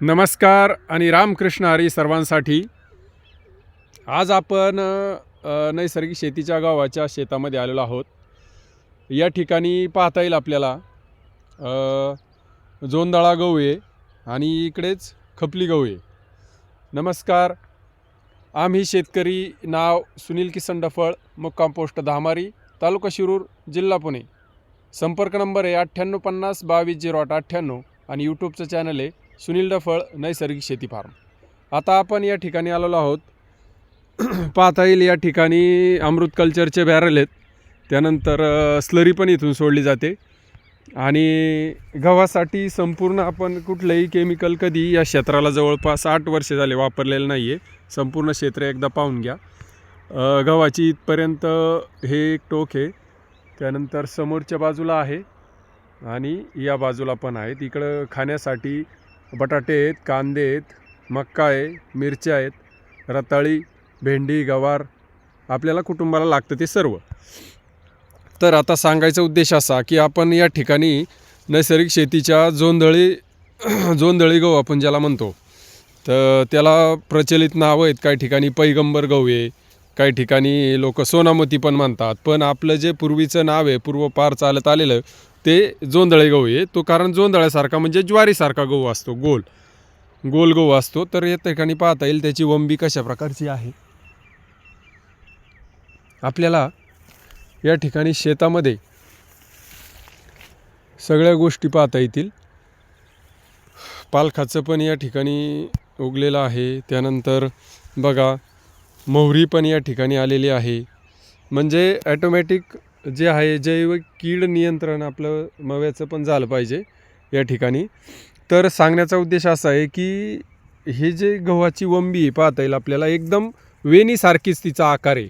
नमस्कार आणि रामकृष्ण हरी सर्वांसाठी. आज आपण नैसर्गिक शेतीच्या गावाच्या शेतामध्ये आलेलो आहोत. या ठिकाणी पाहता येईल आपल्याला जोंदळा गहू आहे आणि इकडेच खपली गहू आहे नमस्कार आम्ही शेतकरी नाव सुनील किसन डफळ मुक्काम पोस्ट धामारी तालुका शिरूर जिल्हा पुणे. संपर्क नंबर आहे अठ्ठ्याण्णव पन्नास बावीस झिरो आठ अठ्ठ्याण्णव आणि यूट्यूबचं चॅनल आहे सुनील डफळ नैसर्गिक शेती फार्म. आता आपण या ठिकाणी आलेलो आहोत. पाहता येईल या ठिकाणी अमृत कल्चरचे बॅरल आहेत. त्यानंतर स्लरी पण इथून सोडली जाते. आणि गव्हासाठी संपूर्ण आपण कुठलंही केमिकल कधी या क्षेत्राला जवळपास आठ वर्षे झाले वापरलेलं नाही आहे संपूर्ण क्षेत्र एकदा पाहून घ्या. गव्हाची इथपर्यंत हे एक टोक आहे. त्यानंतर समोरच्या बाजूला आहे. आणि या बाजूला पण आहेत इकडं खाण्यासाठी बटाटे आहेत कांदे आहेत मक्का आहे मिरच्या आहेत रताळी भेंडी गवार आपल्याला कुटुंबाला लागतं ते सर्व. तर आता सांगायचा उद्देश असा की आपण या ठिकाणी नैसर्गिक शेतीच्या जोंधळी जोंधळी गहू आपण ज्याला म्हणतो तर त्याला प्रचलित नावं आहेत. काही ठिकाणी पैगंबर गहू आहे काही ठिकाणी लोक सोनामती पण म्हणतात. पण आपलं जे पूर्वीचं नाव आहे पूर्वपार चालत आलेलं ते जोंदळे गहू आहे. तो कारण जोंदळ्यासारखा म्हणजे ज्वारीसारखा गहू असतो गोल. गोल गहू असतो. तर या ठिकाणी पाहता येईल त्याची वंबी कशा प्रकारची आहे. आपल्याला या ठिकाणी शेतामध्ये सगळ्या गोष्टी पाहता येतील. पालखाचं पण या ठिकाणी उगलेलं आहे. त्यानंतर बघा मोहरी पण या ठिकाणी आलेली आहे. म्हणजे ॲटोमॅटिक जे आहे जैव कीड नियंत्रण आपलं मव्याचं पण झालं पाहिजे या ठिकाणी. तर सांगण्याचा उद्देश असा आहे की हे जे गव्हाची वंबी आहे पाहता येईल आपल्याला एकदम वेणीसारखीच तिचा आकार आहे.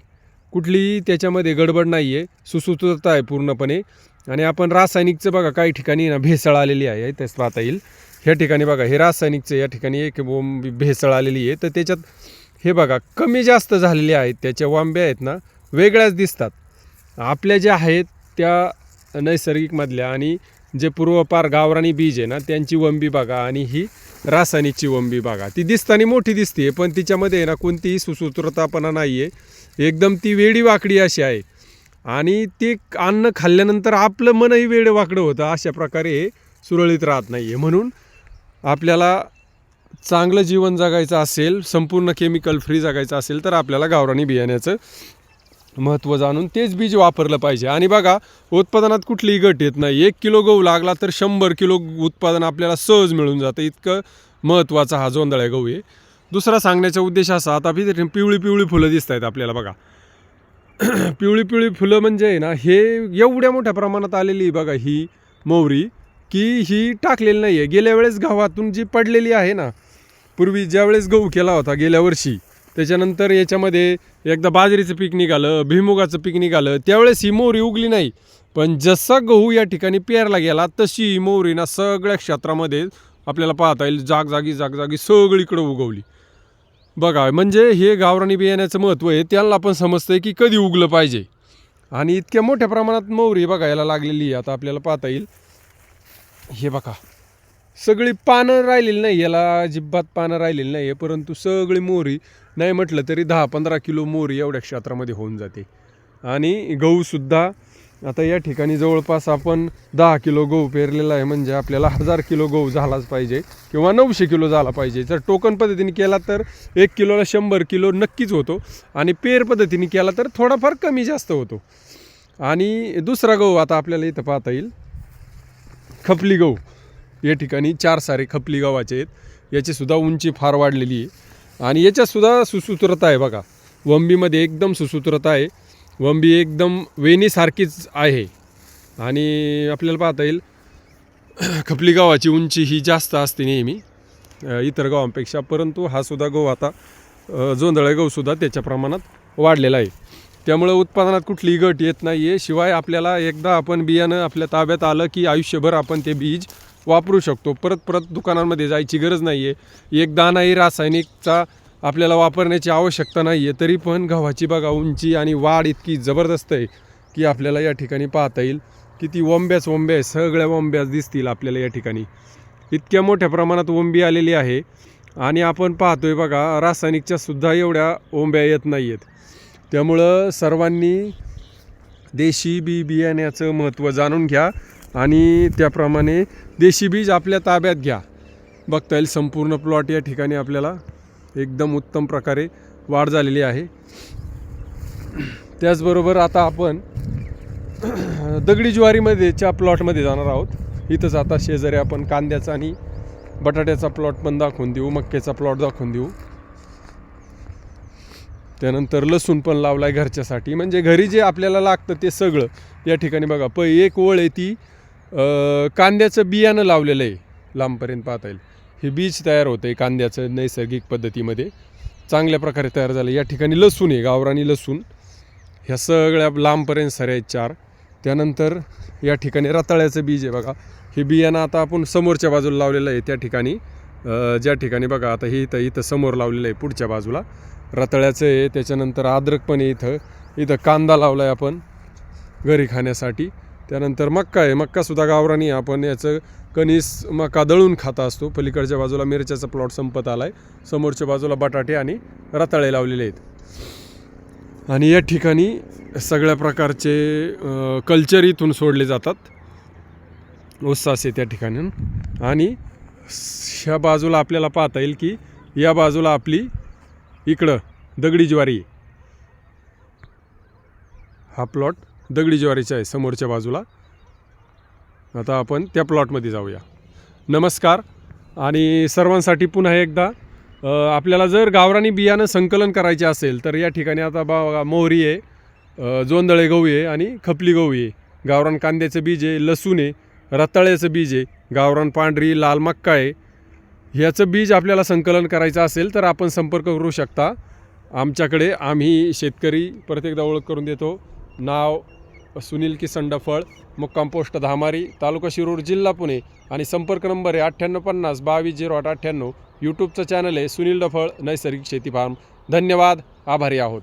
कुठलीही त्याच्यामध्ये गडबड नाही आहे सुसुतता आहे पूर्णपणे. आणि आपण रासायनिकचं बघा काही ठिकाणी ना भेसळ आलेली आहे तेच पाहता येईल. ह्या ठिकाणी बघा हे रासायनिकचं या ठिकाणी एक वंबी भेसळ आलेली आहे. तर त्याच्यात हे बघा कमी जास्त झालेले आहेत त्याच्या वांब्या आहेत ना वेगळ्याच दिसतात. आपल्या ज्या आहेत त्या नैसर्गिकमधल्या आणि जे पूर्वपार गावरानी बीज आहे ना त्यांची वंबी बघा आणि ही रासायनिकची वंबी बघा. ती दिसताना मोठी दिसते पण तिच्यामध्ये ना कोणतीही सुसूत्रतापणा नाही आहे एकदम ती वेडी वाकडी अशी आहे. आणि ते अन्न खाल्ल्यानंतर आपलं मनही वेड वाकडं होतं अशा प्रकारे हे सुरळीत राहत नाही आहे म्हणून आपल्याला चांगलं जीवन जगायचं असेल संपूर्ण केमिकल फ्री जगायचं असेल तर आपल्याला गावरानी बियाण्याचं महत्त्व जाणून तेच बीज वापरलं पाहिजे. आणि बघा उत्पादनात कुठलीही घट येत नाही. एक किलो गहू लागला तर शंभर किलो उत्पादन आपल्याला सहज मिळून जातं. इतकं महत्त्वाचा हा जोंधळा गहू आहे दुसरा सांगण्याचा उद्देश असा आता पिवळी पिवळी फुलं दिसत आहेत आपल्याला बघा. पिवळी पिवळी फुलं म्हणजे आहे ना हे एवढ्या मोठ्या प्रमाणात आलेली आहे बघा ही मोहरी की ही टाकलेली नाही आहे गेल्या वेळेस गव्हातून जी पडलेली आहे ना पूर्वी ज्यावेळेस गहू केला होता गेल्या वर्षी त्याच्यानंतर याच्यामध्ये एकदा बाजरीचं पीक निघालं भुईमुगाचं पीक निघालं त्यावेळेस ही मोहरी उगली नाही. पण जसा गहू या ठिकाणी पेरला गेला तशी ही मोहरी ना सगळ्या क्षेत्रामध्ये आपल्याला पाहता येईल. जागजागी जागजागी सगळीकडं उगवली. बघा म्हणजे हे गावरानी बियाण्याचं महत्त्व आहे. त्यांना पण समजतंय की कधी उगलं पाहिजे. आणि इतक्या मोठ्या प्रमाणात मोहरी बघायला लागलेली आहे. आता आपल्याला पाहता येईल. हे बघा सगळी पानं राहिलेली नाही. याला अजिबात पानं राहिलेली नाही. आहे परंतु सगळी मोहरी नाही म्हटलं तरी दहा पंधरा किलो मोर एवढ्या क्षेत्रामध्ये होऊन जाते. आणि गहूसुद्धा आता या ठिकाणी जवळपास आपण दहा किलो गहू पेरलेला आहे म्हणजे आपल्याला हजार किलो गहू झालाच पाहिजे किंवा नऊशे किलो झाला पाहिजे. जर टोकन पद्धतीने केला तर एक किलोला शंभर किलो नक्कीच होतो आणि पेर पद्धतीने केला तर थोडाफार कमी जास्त होतो. आणि दुसरा गहू आता आपल्याला इथं पाहता येईल. खपली गहू. या ठिकाणी चार सारे खपली गव्हाचे आहेत. याचीसुद्धा उंची फार वाढलेली आहे. आणि याच्यातसुद्धा सुसूत्रता आहे बघा. वंबीमध्ये एकदम सुसूत्रता आहे. वंबी एकदम वेणीसारखीच आहे. आणि आपल्याला पाहता येईल खपली गव्हाची उंची ही जास्त असते नेहमी इतर गावांपेक्षा. परंतु हा सुद्धा गहू आता अ, गहूसुद्धा त्याच्या प्रमाणात वाढलेला आहे. त्यामुळं उत्पादनात कुठलीही घट येत नाही आहे शिवाय आपल्याला एकदा आपण बियाणं आपल्या ताब्यात आलं की आयुष्यभर आपण ते बीज वापरू शकतो. परत परत दुकानांमध्ये जायची गरज नाही आहे एक दाणाही रासायनिकचा आपल्याला वापरण्याची आवश्यकता नाही आहे तरी पण गव्हाची बघा उंची आणि वाढ इतकी जबरदस्त आहे की आपल्याला या ठिकाणी पाहता येईल. किती वंब्याच वंब्या आहे सगळ्या वंब्याच दिसतील आपल्याला या ठिकाणी. इतक्या मोठ्या प्रमाणात ओंबी आलेली आहे आणि आपण पाहतोय बघा रासायनिकच्या सुद्धा एवढ्या ओंब्या येत नाही आहेत त्यामुळं सर्वांनी देशी बी बियाण्याचं महत्त्व जाणून घ्या. आणि त्याप्रमाणे देशी बीज आपल्या ताब्यात घ्या. बघता येईल संपूर्ण प्लॉट या ठिकाणी आपल्याला एकदम उत्तम प्रकारे वाढ झालेली आहे. त्याचबरोबर आता आपण दगडी ज्वारीमध्येच्या प्लॉटमध्ये जाणार आहोत. इथंच आता शेजारी आपण कांद्याचा आणि बटाट्याचा प्लॉट पण दाखवून देऊ मक्याचा प्लॉट दाखवून देऊ. त्यानंतर लसूण पण लावला आहे घरच्यासाठी. म्हणजे घरी जे आपल्याला लागतं ते सगळं या ठिकाणी बघा. प एक ओळ आहे ती कांद्याचं बियाणं लावलेलं आहे लांबपर्यंत पाहता येईल. हे बीज तयार होतं आहे कांद्याचं नैसर्गिक पद्धतीमध्ये. चांगल्या प्रकारे तयार झालं. या ठिकाणी लसूण आहे गावरानी लसूण. ह्या सगळ्या लांबपर्यंत सऱ्या आहेत चार. त्यानंतर या ठिकाणी रताळ्याचं बीज आहे बघा. हे बियाणं आता आपण समोरच्या बाजूला लावलेलं आहे त्या ठिकाणी. ज्या ठिकाणी बघा आता हे इथं इथं समोर लावलेलं आहे पुढच्या बाजूला. रताळ्याचं आहे त्याच्यानंतर अद्रक पण आहे इथं. इथं कांदा लावला आहे आपण घरी खाण्यासाठी. त्यानंतर मक्का आहे. मक्कासुद्धा गावरानी आपण याचं कणीस मका दळून खाता असतो. पलीकडच्या बाजूला मिरच्याचा प्लॉट संपत आला आहे समोरच्या बाजूला बटाटे आणि रताळे लावलेले आहेत. आणि या ठिकाणी सगळ्या प्रकारचे कल्चर इथून सोडले जातात. उत्सास आहे त्या ठिकाणी. आणि ह्या बाजूला आपल्याला पाहता येईल की या बाजूला आपली इकडं दगडी ज्वारी. हा प्लॉट दगडी ज्वारीचा आहे समोरच्या बाजूला. आता आपण त्या प्लॉटमध्ये जाऊया. नमस्कार. आणि सर्वांसाठी पुन्हा एकदा आपल्याला जर गावरानी बियाणं संकलन करायचे असेल तर या ठिकाणी आता बा मोहरी आहे जोंदळे गहू आहे आणि खपली गहू आहे. गावरान कांद्याचं बीज आहे लसूण आहे रताळ्याचं बीज आहे गावरान पांढरी लाल मक्का आहे. ह्याचं बीज आपल्याला संकलन करायचं असेल तर आपण संपर्क करू शकता. आमच्याकडे आम्ही शेतकरी प्रत्येकदा ओळख करून देतो. नाव सुनील किसन डफळ मुक्काम पोस्ट धामारी तालुका शिरूर जिल्हा पुणे आणि संपर्क नंबर आहे अठ्ठ्याण्णव पन्नास बावीस झिरो आठ अठ्ठ्याण्णव. यूट्यूबचं चॅनल आहे सुनील डफळ नैसर्गिक शेती फार्म धन्यवाद आभारी आहोत.